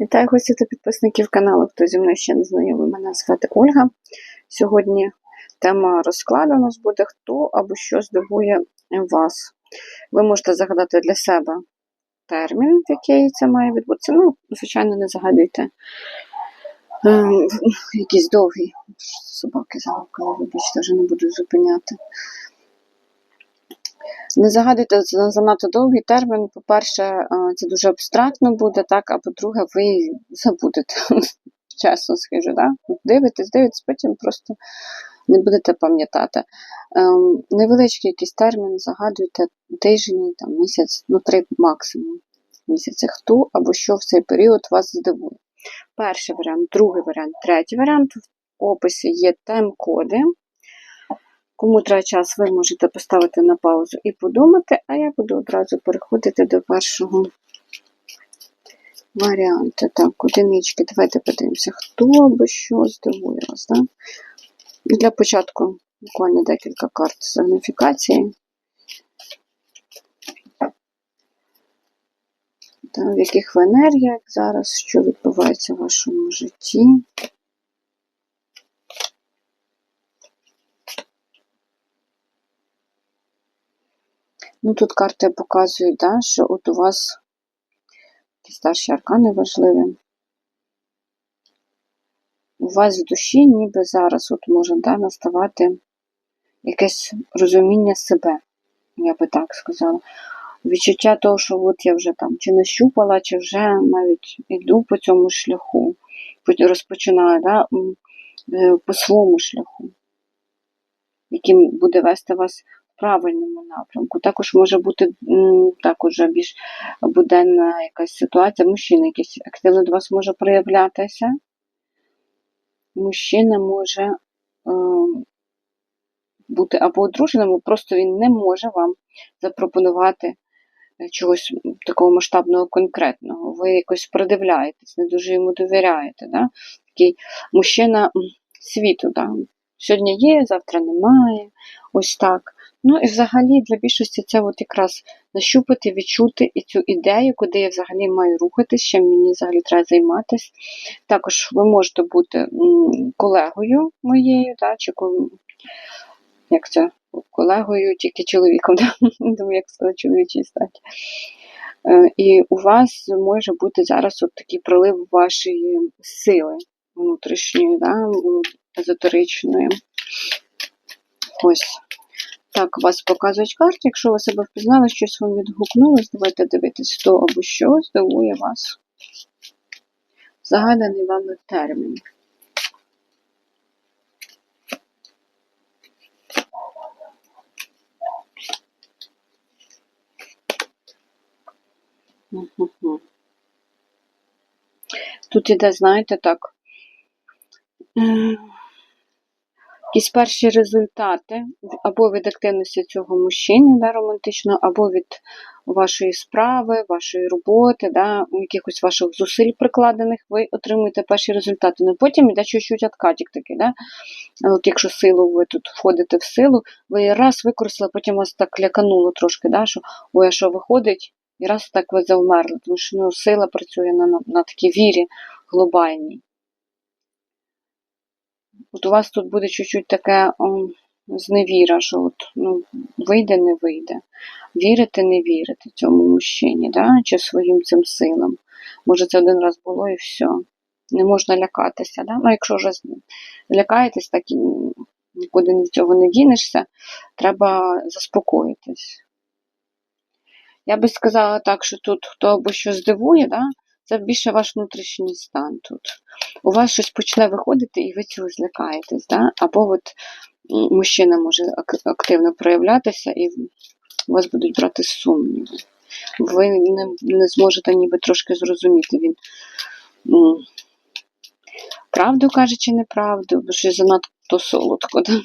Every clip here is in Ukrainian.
Вітаю гостів та підписників каналу. Хто зі мною ще не знайомий, мене звати Ольга. Сьогодні тема розкладу у нас буде хто або що здивує вас. Ви можете загадати для себе термін, в який це має відбутися. Ну, звичайно, не загадуйте ем, якийсь довгий. Собаки загавкали, вибачте, вже не буду зупиняти. Не загадуйте занадто довгий термін. По-перше, е, це дуже абстрактно буде, так, а по-друге, ви забудете. Чесно скажу, да? дивитесь, дивитесь, потім просто не будете пам'ятати. Ем, невеличкий якийсь термін, загадуйте тижні, там, місяць, ну три максимум місяці. Хто або що в цей період вас здивує. Перший варіант, другий варіант, третій варіант. В описі є тайм-коди. Кому треба час, ви можете поставити на паузу і подумати, а я буду одразу переходити до першого варіанту. Так, одинички, давайте подивимося, хто або що здивує вас. Да? Для початку буквально декілька карт сигніфікації. Та, в яких ви енергіях зараз, що відбувається в вашому житті. Ну, тут карти показують, да, що от у вас ті старші аркани важливі. У вас в душі ніби зараз от може да, наставати якесь розуміння себе, я би так сказала. Відчуття того, що от я вже там чи нащупала, чи вже навіть йду по цьому шляху, розпочинаю да, е, по своєму шляху, яким буде вести вас правильному напрямку. Також може бути м, так уже більш буденна якась ситуація, мужчина якийсь активно до вас може проявлятися. Мужчина може е, бути або одруженим, просто він не може вам запропонувати е, чогось такого масштабного конкретного. Ви якось придивляєтесь, не дуже йому довіряєте. Да? Такий мужчина світу. Да? Сьогодні є, завтра немає. Ось так. Ну і взагалі для більшості це от якраз нащупати, відчути і цю ідею, куди я взагалі маю рухатись, чим мені взагалі треба займатися. Також ви можете бути колегою моєю, да, чи як це, колегою, тільки чоловіком, думаю, як сказати, чоловічій статі. Е, І у вас може бути зараз от такий прилив вашої сили внутрішньої, да? езотеричної. Ось. Так, вас показують карти. Якщо ви себе впізнали, щось вам відгукнулось, давайте дивитись, хто або що здивує вас. Загаданий вами термін. Тут іде, знаєте, так. Якісь перші результати або від активності цього мужчини да, романтичного, або від вашої справи, вашої роботи, да, якихось ваших зусиль прикладених, ви отримуєте перші результати. Ну потім йде чуть-чуть откатик такий. Да? От якщо силу ви тут входите в силу, ви раз використали, потім вас так лякануло трошки, да, що ой, а що виходить, і раз так ви завмерли, тому що ну, сила працює на, на, на такій вірі глобальній. От у вас тут буде чуть-чуть таке о, зневіра, що от, ну, вийде, не вийде. Вірити, не вірити цьому мужчині, да? чи своїм цим силам. Може, це один раз було і все. Не можна лякатися. Да? Ну, якщо вже лякаєтесь, так і нікуди від цього не дінешся, треба заспокоїтись. Я би сказала так, що тут хто або що здивує, да? Це більше ваш внутрішній стан тут. У вас щось почне виходити, і ви цього злякаєтесь. Да? Або от мужчина може активно проявлятися, і вас будуть брати сумніви. Ви не, не зможете ніби трошки зрозуміти, він правду каже чи неправду, бо щось занадто солодко. Да?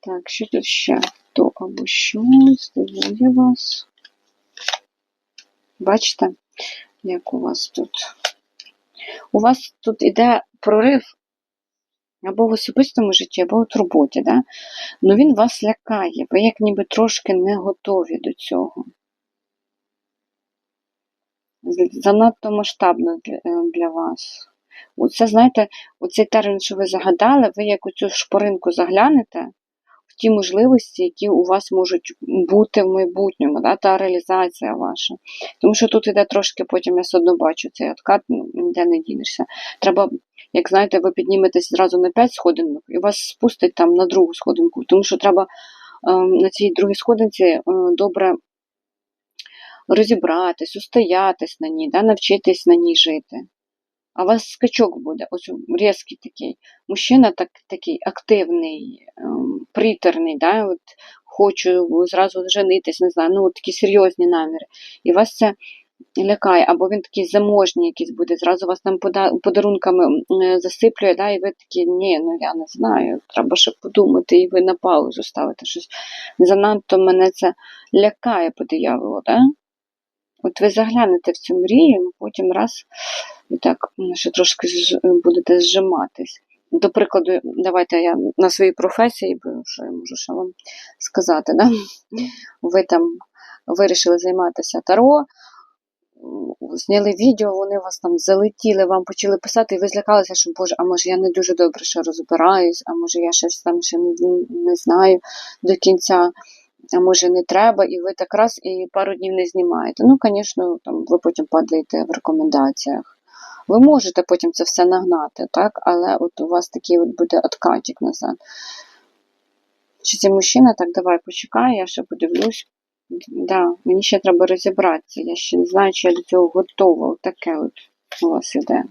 Так, що тут ще? Хто або що здивує вас? Бачите, як у вас тут? У вас тут іде прорив або в особистому житті, або в роботі, да? Ну він вас лякає, ви як ніби трошки не готові до цього. занадто масштабно для, е, вас. Оце, знаєте, оцей термін, що ви загадали, ви як у цю шпоринку заглянете ті можливості, які у вас можуть бути в майбутньому, да, та реалізація ваша. Тому що тут іде трошки, потім я все одно бачу цей откат, ну, ніде не дінешся. Треба, як знаєте, ви підніметесь зразу на 5 сходинок і вас спустить там на другу сходинку, тому що треба ем, на цій другій сходинці е, добре розібратись, устоятись на ній, да, навчитись на ній жити. А у вас скачок буде, ось різкий такий. Мужчина так, такий активний, ем, притерний, да, от хочу зразу женитись, не знаю, ну такі серйозні наміри. І вас це лякає, або він такий заможній якийсь буде, зразу вас там подарунками е, засиплює, да, і ви такі, ні, ну я не знаю, треба ще подумати, і ви на паузу ставите щось. Занадто мене це лякає по дияволу, да? От ви заглянете в цю мрію, ну, потім раз і так ще трошки будете зжиматись. До прикладу, давайте я на своїй професії, бо що я можу ще вам сказати, да? ви там вирішили займатися таро, зняли відео, вони вас там залетіли, вам почали писати, і ви злякалися, що Боже, а може я не дуже добре ще розбираюсь, а може я щось там ще не, не знаю до кінця, а може не треба, і ви так раз і пару днів не знімаєте. Ну, звісно, там ви потім падаєте в рекомендаціях. Ви можете потім це все нагнати, так? Але от у вас такий от буде откатик назад. Чи цей мужчина так, давай почекай, я ще подивлюсь. Да, мені ще треба розібратися. Я ще не знаю, чи я до цього готова. От таке от у вас іде.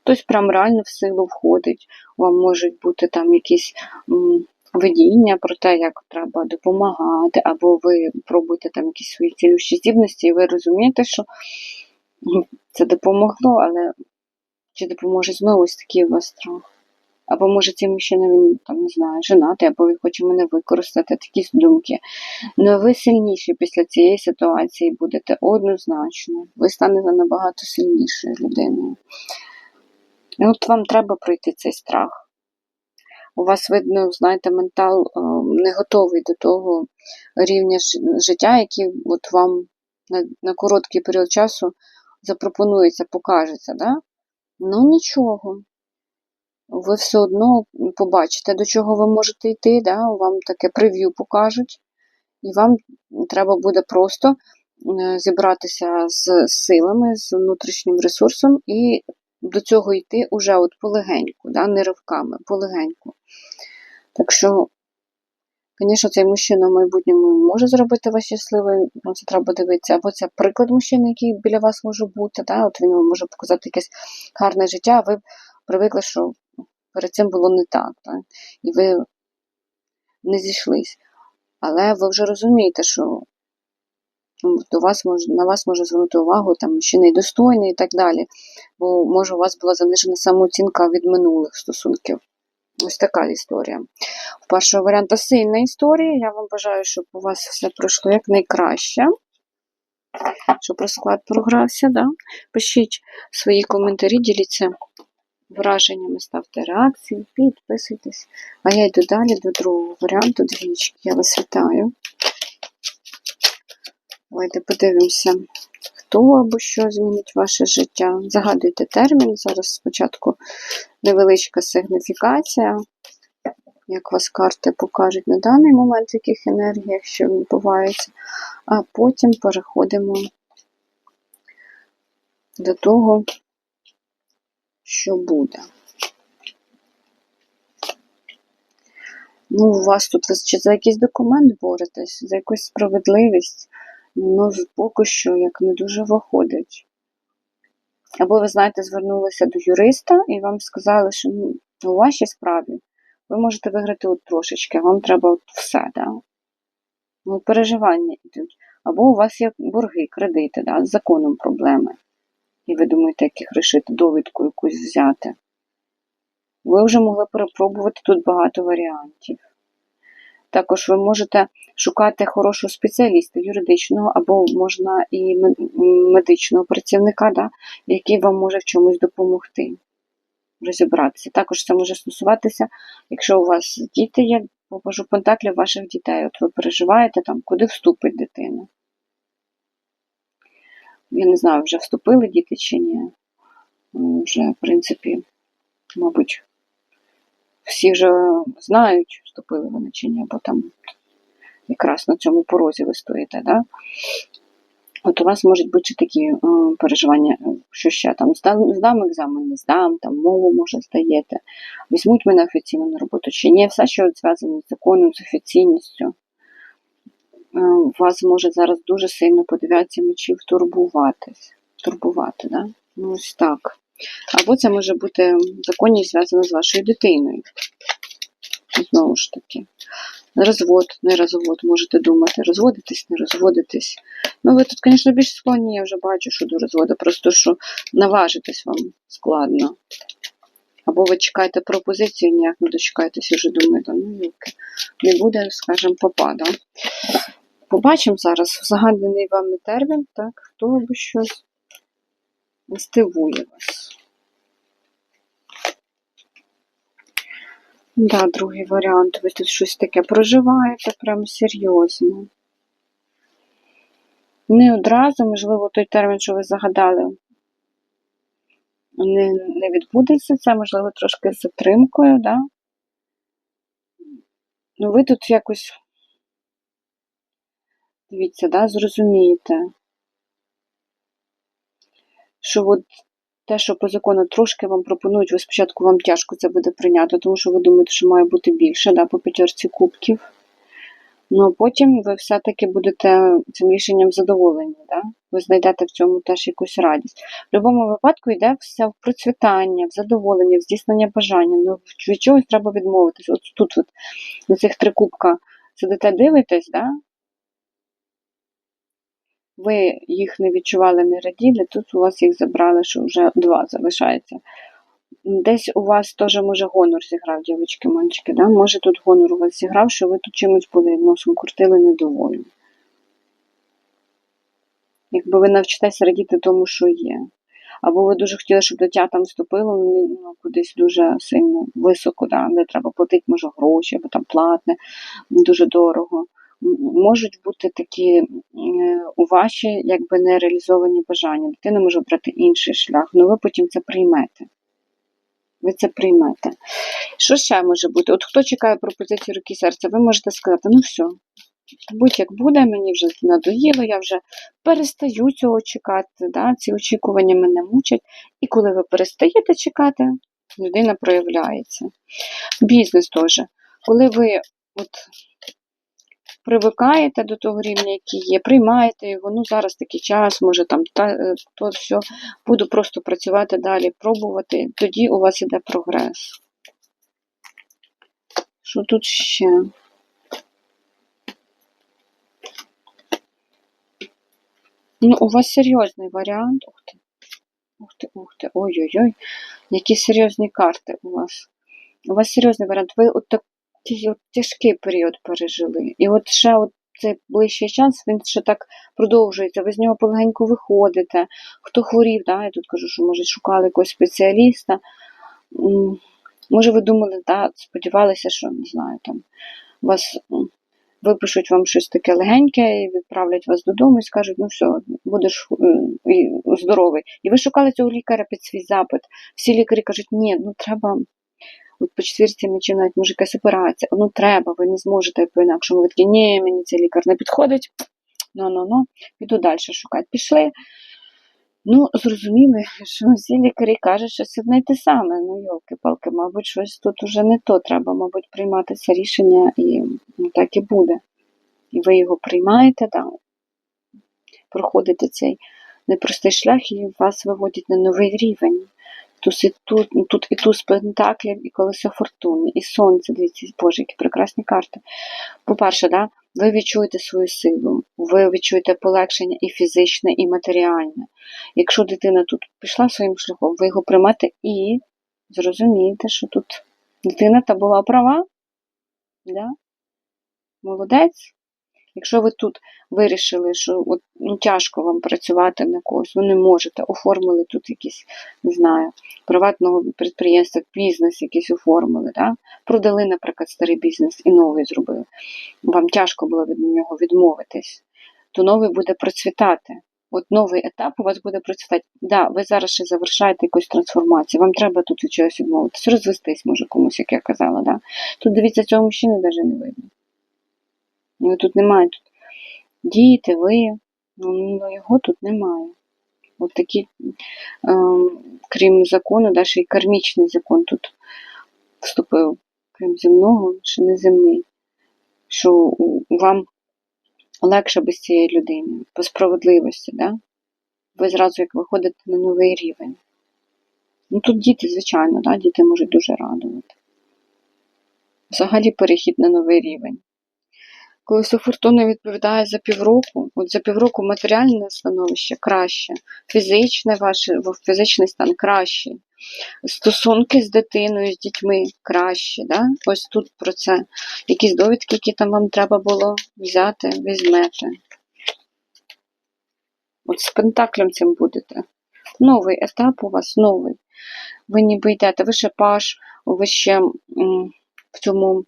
Хтось прям реально в силу входить. Вам можуть бути там якісь видіння про те, як треба допомагати, або ви пробуєте там якісь свої цілющі здібності, і ви розумієте, що це допомогло, але чи допоможе знову ось такий у вас страх? Або може цей мужчина, він там не знаю, женатий, або він хоче мене використати, такі думки. Ну ви сильніші після цієї ситуації будете однозначно. Ви станете набагато сильнішою людиною. І от вам треба пройти цей страх. У вас, видно, знаєте, ментал е, не готовий до того рівня життя, який от вам на, на короткий період часу запропонується, покажеться. Да? Ну нічого. Ви все одно побачите, до чого ви можете йти, да? вам таке прев'ю покажуть, і вам треба буде просто е, зібратися з силами, з внутрішнім ресурсом і до цього йти уже от полегеньку, да? не ривками, полегеньку. Так що, звісно, цей мужчина в майбутньому може зробити вас щасливим, ну, це треба дивитися. Або це приклад мужчини, який біля вас може бути. Да? От він вам може показати якесь гарне життя, а ви привикли, що перед цим було не так. Да? І ви не зійшлись. Але ви вже розумієте, що до вас може, на вас може звернути увагу там мужчина і достойний і так далі. Бо може у вас була занижена самооцінка від минулих стосунків. Ось така історія. У першого варіанта сильна історія. Я вам бажаю, щоб у вас все пройшло якнайкраще. Щоб розклад програвся. Да? Пишіть свої коментарі, діліться враженнями, ставте реакції, підписуйтесь. А я йду далі до другого варіанту двічки. Я вас вітаю. Давайте подивимося, хто або що змінить ваше життя. Загадуйте термін. Зараз спочатку невеличка сигніфікація, як вас карти покажуть на даний момент, в яких енергіях що відбувається, а потім переходимо до того, що буде. Ну, у вас тут ви чи за якийсь документ боретесь, за якусь справедливість, ну, поки що як не дуже виходить. Або ви знаєте, звернулися до юриста і вам сказали, що ну, у вашій справі ви можете виграти от трошечки, вам треба от все, да? ну, переживання йдуть. Або у вас є борги, кредити, да? з законом проблеми. І ви думаєте, як їх рішити, довідку якусь взяти. Ви вже могли перепробувати тут багато варіантів. Також ви можете шукати хорошого спеціаліста юридичного або можна і медичного працівника, да, який вам може в чомусь допомогти розібратися. Також це може стосуватися, якщо у вас діти є, покажу пентаклів ваших дітей. От ви переживаєте, там, куди вступить дитина. Я не знаю, вже вступили діти чи ні. Вже, в принципі, мабуть, всі вже знають, вступили вони чи ні, бо там якраз на цьому порозі ви стоїте, да? От у вас можуть бути такі е, переживання, що ще там здам, екзамен, не здам, там мову може здаєте, візьмуть мене офіційно на роботу чи ні, все, що зв'язано з законом, з офіційністю. Е, Вас може зараз дуже сильно по мечів турбуватись. Турбувати, да? Ну, ось так. Або це може бути законність зв'язана з вашою дитиною. Знову ж таки. Розвод, не розвод, можете думати, розводитись, не розводитись. Ну, ви тут, звісно, більш склонні, я вже бачу, що до розводу, просто що наважитись вам складно. Або ви чекаєте пропозицію, ніяк не дочекаєтесь вже думаєте, ну, юки, не буде, скажімо, попада. Побачимо зараз загаданий вами термін, так, хто або щось здивує вас. Да, другий варіант. Ви тут щось таке проживаєте прям серйозно. Не одразу, можливо, той термін, що ви загадали, не, не відбудеться. Це, можливо, трошки з затримкою, да? Ну, ви тут якось, дивіться, да, зрозумієте, що от те, що по закону трошки вам пропонують, ви спочатку вам тяжко це буде прийняти, тому що ви думаєте, що має бути більше, да, по п'ятерці кубків. Ну а потім ви все-таки будете цим рішенням задоволені, да? ви знайдете в цьому теж якусь радість. В будь-якому випадку йде все в процвітання, в задоволення, в здійснення бажання. Ну, від чогось треба відмовитись. От тут, от, на цих три кубка сидите, дивитесь, да? Ви їх не відчували, не раділи, тут у вас їх забрали, що вже два залишається. Десь у вас теж може гонор зіграв, дівчатки, мальчики, да? може тут гонор у вас зіграв, що ви тут чимось були носом крутили недовольні. Якби ви навчитесь радіти тому, що є. Або ви дуже хотіли, щоб дитя там вступило ну, кудись дуже сильно високо, да, де треба платити, може, гроші, або там платне, дуже дорого. Можуть бути такі е, у ваші якби нереалізовані бажання. Дитина може обрати інший шлях, але ви потім це приймете. Ви це приймете. Що ще може бути? От хто чекає пропозиції руки серця, ви можете сказати, ну все, будь-як буде, мені вже надоїло, я вже перестаю цього чекати, да? ці очікування мене мучать. І коли ви перестаєте чекати, людина проявляється. Бізнес теж. Коли ви от привикаєте до того рівня, який є, приймаєте його, ну зараз такий час, може там та, е, то все, буду просто працювати далі, пробувати, тоді у вас іде прогрес. Що тут ще? Ну, у вас серйозний варіант. Ух ти. Ух ти, ух ти, ой-ой-ой. Які серйозні карти у вас. У вас серйозний варіант. Ви от такий от тяжкий період пережили. І от ще от цей ближчий час він ще так продовжується. Ви з нього полегенько виходите. Хто хворів, да, я тут кажу, що може шукали якогось спеціаліста. Може, ви думали, да, сподівалися, що не знаю, там вас випишуть вам щось таке легеньке і відправлять вас додому і скажуть, ну все, будеш е, здоровий. І ви шукали цього лікаря під свій запит. Всі лікарі кажуть, ні, ну треба. От по четвірці мечів навіть може якась операція, ну треба, ви не зможете по-інакшому. Ви такі, ні, мені цей лікар не підходить. Ну, ну, ну, піду далі шукати. Пішли. Ну, зрозуміли, що всі лікарі кажуть, що це одне те саме. Ну, йолки-палки, мабуть, щось тут уже не то. Треба, мабуть, приймати це рішення і ну, так і буде. І ви його приймаєте, да, проходите цей непростий шлях і вас виводять на новий рівень. Тут і тут, тут і туз пентаклів, і колесо фортуни, і сонце. Дивіться, боже, які прекрасні карти. По-перше, да, ви відчуєте свою силу, ви відчуєте полегшення і фізичне, і матеріальне. Якщо дитина тут пішла своїм шляхом, ви його приймете і зрозумієте, що тут дитина та була права. Да? Молодець. Якщо ви тут вирішили, що от, ну, тяжко вам працювати на когось, ви не можете, оформили тут якісь, не знаю, приватного підприємства, бізнес якийсь оформили, да? продали, наприклад, старий бізнес і новий зробили. Вам тяжко було від нього відмовитись, то новий буде процвітати. От новий етап у вас буде процвітати. Да, ви зараз ще завершаєте якусь трансформацію. Вам треба тут від чогось відмовитись, розвестись, може комусь, як я казала. Да? Тут дивіться, цього мужчини навіть не видно. Його тут немає. Тут діти, ви, ну його тут немає. От такі, ем, крім закону, да, ще й кармічний закон тут вступив, крім земного, ще не земний. Що вам легше без цієї людини, по справедливості, да? ви зразу як виходите на новий рівень. Ну тут діти, звичайно, да? діти можуть дуже радувати. Взагалі перехід на новий рівень. Коли фортуна відповідає за півроку, от за півроку матеріальне становище краще, фізичне ваше, фізичний стан краще, стосунки з дитиною, з дітьми краще. Да? Ось тут про це. Якісь довідки, які там вам треба було взяти, візьмете. От з пентаклем цим будете. Новий етап у вас новий. Ви ніби йдете, ви ще паш, ви ще в цьому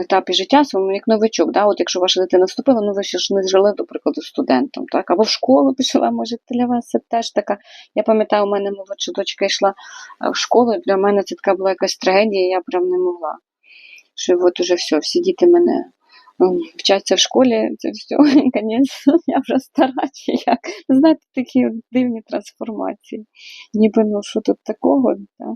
етапі життя своєму як новичок. Да? От якщо ваша дитина вступила, ну ви ще ж не жили, до прикладу, студентом, так? або в школу пішла, може, для вас це теж така. Я пам'ятаю, у мене молодша дочка йшла в школу, і для мене це така була якась трагедія, я прям не могла. Що от уже все, всі діти мене вчаться в школі, це все, і я вже стара чи як. Знаєте, такі дивні трансформації. Ніби ну що тут такого, да?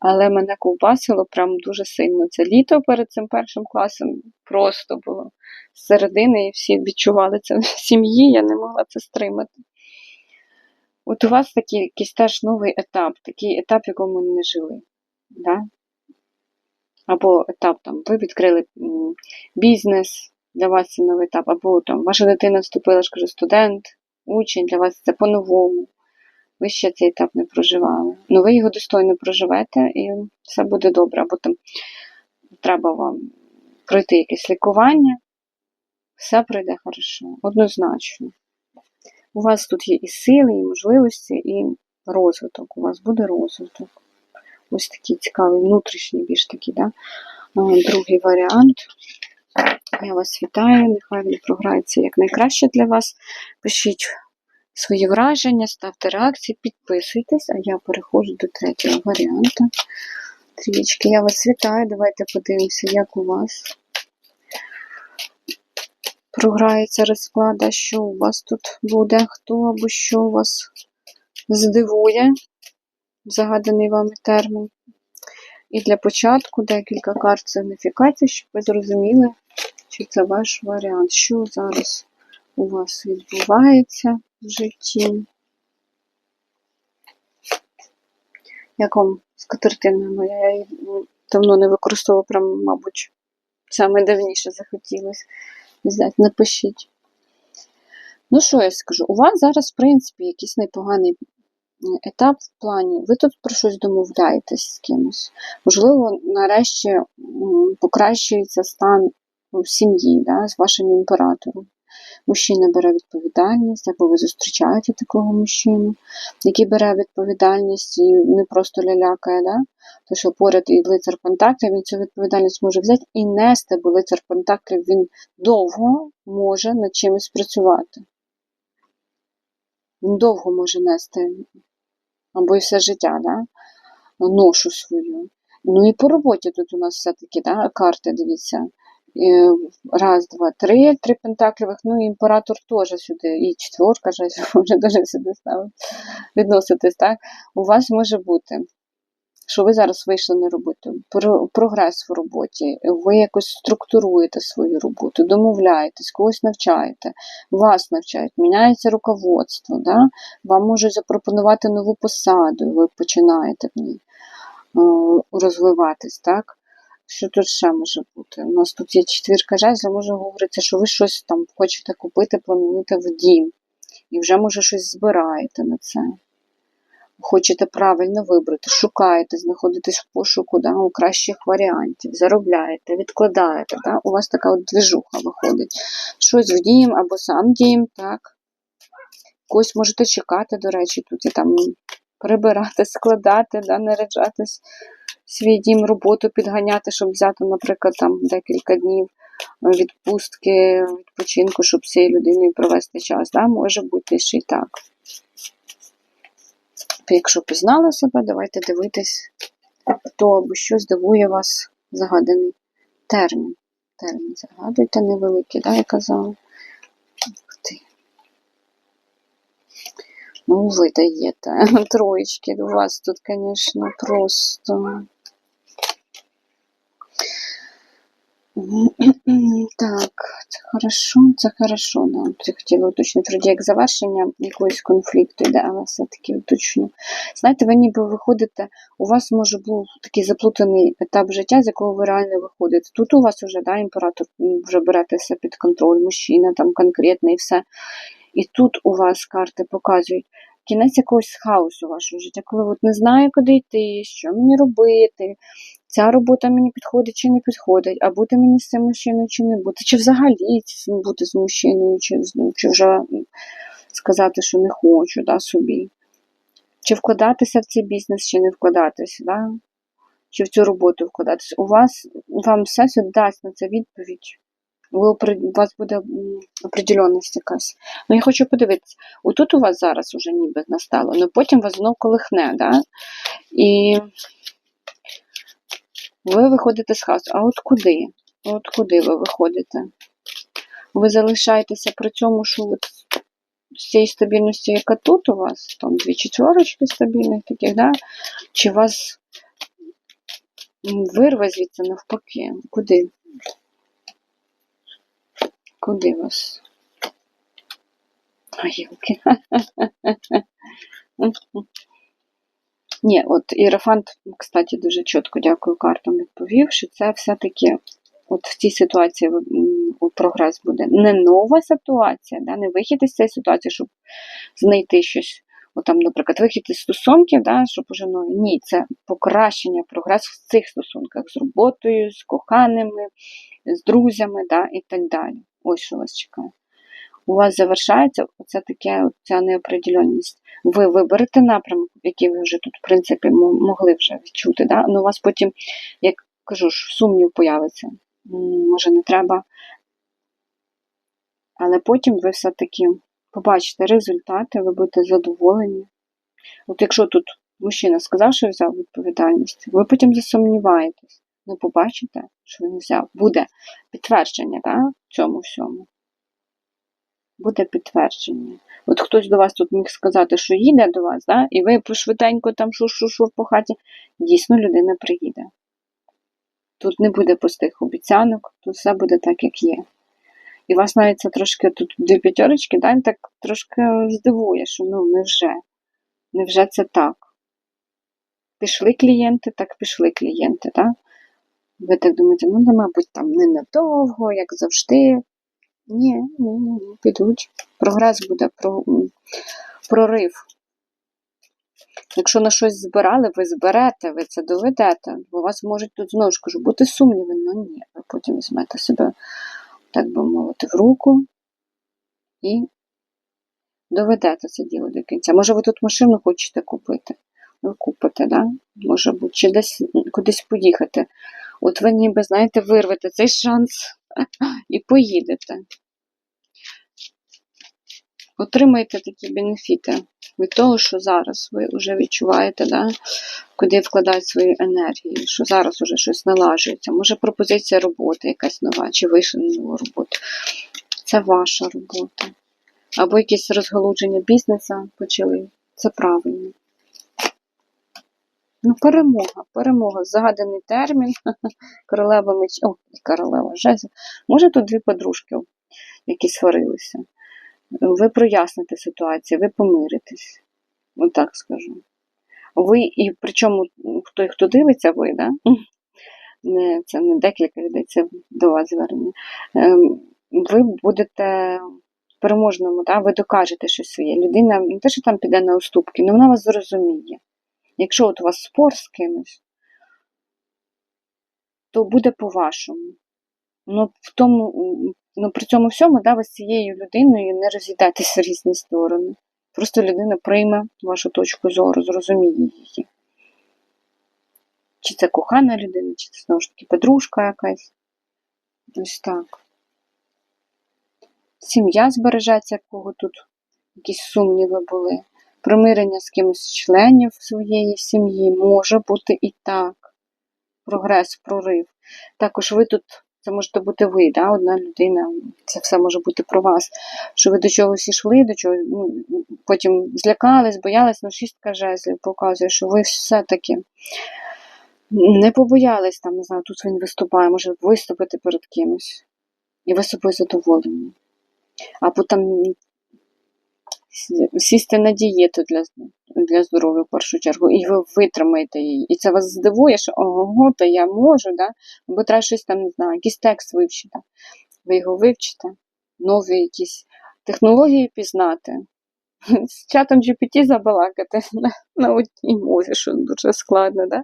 але мене ковбасило прям дуже сильно. Це літо перед цим першим класом просто було з середини, і всі відчували це в сім'ї, я не могла це стримати. От у вас такий якийсь теж новий етап, такий етап, в якому ми не жили. Да? Або етап там, ви відкрили бізнес, для вас це новий етап, або там ваша дитина вступила, ж кажу, студент, учень, для вас це по-новому. Ви ще цей етап не проживали. Ну ви його достойно проживете і все буде добре. Або там треба вам пройти якесь лікування, все пройде хорошо, однозначно. У вас тут є і сили, і можливості, і розвиток. У вас буде розвиток. Ось такий цікавий, внутрішній більш такий, да? Другий варіант. Я вас вітаю, нехай він програється якнайкраще для вас. Пишіть свої враження, ставте реакції, підписуйтесь, а я переходжу до третього варіанту. Трієчки, я вас вітаю. Давайте подивимося, як у вас програється розклада, що у вас тут буде, хто або що вас здивує загаданий вами термін. І для початку декілька карт сигніфікацій, щоб ви зрозуміли, чи це ваш варіант. Що зараз у вас відбувається в житті? Як вам скатертина моя? Я її давно не використовувала, прям, мабуть, саме давніше захотілося взяти. Напишіть. Ну, що я скажу? У вас зараз, в принципі, якийсь непоганий етап в плані, ви тут про щось домовляєтесь з кимось. Можливо, нарешті покращується стан в сім'ї да, з вашим імператором. Мужчина бере відповідальність, або ви зустрічаєте такого мужчину, який бере відповідальність і не просто лялякає, да? то що поряд і лицар Пентаклів, він цю відповідальність може взяти і нести, бо лицар Пентаклів він довго може над чимось працювати. Він довго може нести, або і все життя, да? ношу свою. Ну і по роботі тут у нас все-таки да, карти, дивіться. Е, Раз, два, три, три пентаклівих, ну і імператор теж сюди, і четверка, вже дуже сюди ставить. Відноситись, так? У вас може бути, що ви зараз вийшли на роботу, прогрес в роботі, ви якось структуруєте свою роботу, домовляєтесь, когось навчаєте, вас навчають, міняється руководство, да? вам можуть запропонувати нову посаду, ви починаєте в ній е, розвиватись, так? Що тут ще може бути? У нас тут є четвірка жезлів, може говорити, що ви щось там хочете купити, плануєте в дім. І вже, може, щось збираєте на це. Хочете правильно вибрати, шукаєте, знаходитесь в пошуку да, у кращих варіантів, заробляєте, відкладаєте. Да? У вас така от движуха виходить. Щось в дім або сам дім, так. Когось можете чекати, до речі, тут і там прибирати, складати, да, наряджатись свій дім, роботу підганяти, щоб взяти, наприклад, там декілька днів відпустки, відпочинку, щоб цією людиною провести час. Да? Може бути ще й так. Якщо пізнали себе, давайте дивитись, хто або що здивує вас загаданий термін. Термін загадуйте невеликий, да, я казала. Ух ти. Ну, ви даєте. Троєчки у вас тут, звісно, просто. Так, це хорошо, це хорошо, да. Я хотіла уточнити. Вроді як завершення якогось конфлікту йде, але все-таки уточню. Знаєте, ви ніби виходите, у вас може був такий заплутаний етап життя, з якого ви реально виходите. Тут у вас вже да, імператор вже берете все під контроль, мужчина там конкретний і все. І тут у вас карти показують кінець якогось хаосу вашого життя, коли от не знаю, куди йти, що мені робити, ця робота мені підходить чи не підходить, а бути мені з цим мужчиною чи не бути, чи взагалі бути з мужчиною, чи, чи вже сказати, що не хочу да, собі. Чи вкладатися в цей бізнес, чи не вкладатися, да? чи в цю роботу вкладатися. У вас вам всесвіт дасть на це відповідь. Ви, у вас буде м, определенність якась. Ну, я хочу подивитися. Отут у вас зараз уже ніби настало, але потім вас знов колихне, да? І ви виходите з хаосу. А от куди? От куди ви виходите? Ви залишаєтеся при цьому, що от з цієї стабільності, яка тут у вас, там дві четверочки стабільних таких, да? чи вас вирве звідси навпаки? Куди? Куди вас? Гілки. Ні, от Іерофант, кстати, дуже чітко дякую картам відповів, що це все-таки от в цій ситуації прогрес буде. Не нова ситуація, да, не вихід із цієї ситуації, щоб знайти щось. От там, наприклад, вихід із стосунків, да, щоб уже нові. Ні, це покращення, прогрес в цих стосунках з роботою, з коханими, з друзями да, і так далі. Ось що вас чекає. У вас завершається оце таке, ця неопределенність. Ви виберете напрямок, який ви вже тут, в принципі, могли вже відчути. Да? Ну, у вас потім, як кажу ж, сумнів появиться. Може, не треба. Але потім ви все-таки побачите результати, ви будете задоволені. От якщо тут мужчина сказав, що взяв відповідальність, ви потім засумніваєтесь. Ну, побачите, що він взяв. Буде підтвердження да, цьому всьому. Буде підтвердження. От хтось до вас тут міг сказати, що їде до вас, да? і ви швиденько там шур-шур-шур по хаті. Дійсно, людина приїде. Тут не буде пустих обіцянок, тут все буде так, як є. І вас навіть це трошки тут дві п'ятерочки, да, так трошки здивує, що ну невже? Невже це так? Пішли клієнти, так пішли клієнти, так? Ви так думаєте, ну, мабуть, там ненадовго, як завжди. Ні, ні, ні, підуть. Прогрес буде, про, прорив. Якщо на щось збирали, ви зберете, ви це доведете. Бо у вас можуть тут знову ж кажу бути сумніви, ну ні, ви потім візьмете себе, так би мовити, в руку і доведете це діло до кінця. Може, ви тут машину хочете купити? Ви купите, да? може бути, чи десь кудись поїхати. От ви ніби, знаєте, вирвете цей шанс і поїдете. Отримаєте такі бенефіти від того, що зараз ви вже відчуваєте, да, куди вкладати свою енергію, що зараз вже щось налажується. Може пропозиція роботи якась нова, чи вийшли на нову роботу. Це ваша робота. Або якесь розгалудження бізнесу почали. Це правильно. Ну, перемога, перемога, загаданий термін, королева меч. О, королева жезл. Може, тут дві подружки, які сварилися. Ви проясните ситуацію, ви помиритесь. Отак скажу. Ви, і причому той, хто дивиться, ви, да? не, це не декілька людей, це до вас звернення. Ем, Ви будете переможному, да? ви докажете щось своє. Людина не те, що там піде на уступки, але вона вас зрозуміє. Якщо от у вас спор з кимось, то буде по-вашому. Ну, в тому, ну, при цьому всьому, да, ви з цією людиною не розійдетеся різні сторони. Просто людина прийме вашу точку зору, зрозуміє її. Чи це кохана людина, чи це знову ж таки подружка якась. Ось так. Сім'я збережеться, кого тут якісь сумніви були. Примирення з кимось членів своєї сім'ї може бути і так. Прогрес, прорив. Також ви тут, це можете бути ви, да? одна людина, це все може бути про вас. Що ви до чогось йшли, до чого, ну, потім злякались, боялись, ну шістка жезлів показує, що ви все-таки не побоялись там, не знаю, тут він виступає, може виступити перед кимось. І ви собою задоволені. Або там сісти на дієту для, для здоров'я в першу чергу, і ви витримаєте її. І це вас здивує, що ого, то я можу, да? або треба щось там, не знаю, якийсь текст вивчити. Ви його вивчите, нові якісь технології пізнати. З чатом GPT забалакати на, на одній мові, що дуже складно, да?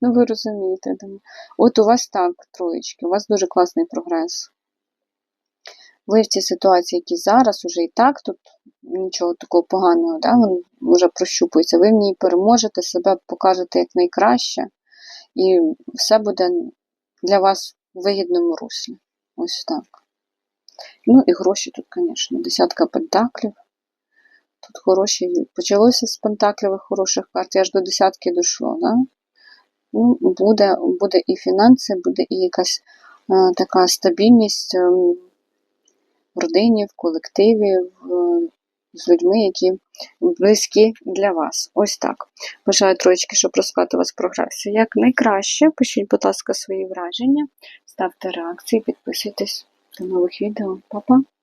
Ну, ви розумієте. От у вас так, троєчки, у вас дуже класний прогрес. Ви в цій ситуації, які зараз, уже і так тут нічого такого поганого, да, він вже прощупується. Ви в ній переможете, себе покажете як найкраще, і все буде для вас в вигідному руслі. Ось так. Ну і гроші тут, звісно, десятка пентаклів. Тут хороші. Почалося з пентаклівих хороших карт, аж до десятки дійшло. Да? Ну, буде, буде і фінанси, буде і якась е, така стабільність е, в родині, в колективі, в, з людьми, які близькі для вас. Ось так. Бажаю троєчки, щоб розклад у вас програвся як найкраще. Пишіть, будь ласка, свої враження, ставте реакції, підписуйтесь до нових відео. Па-па!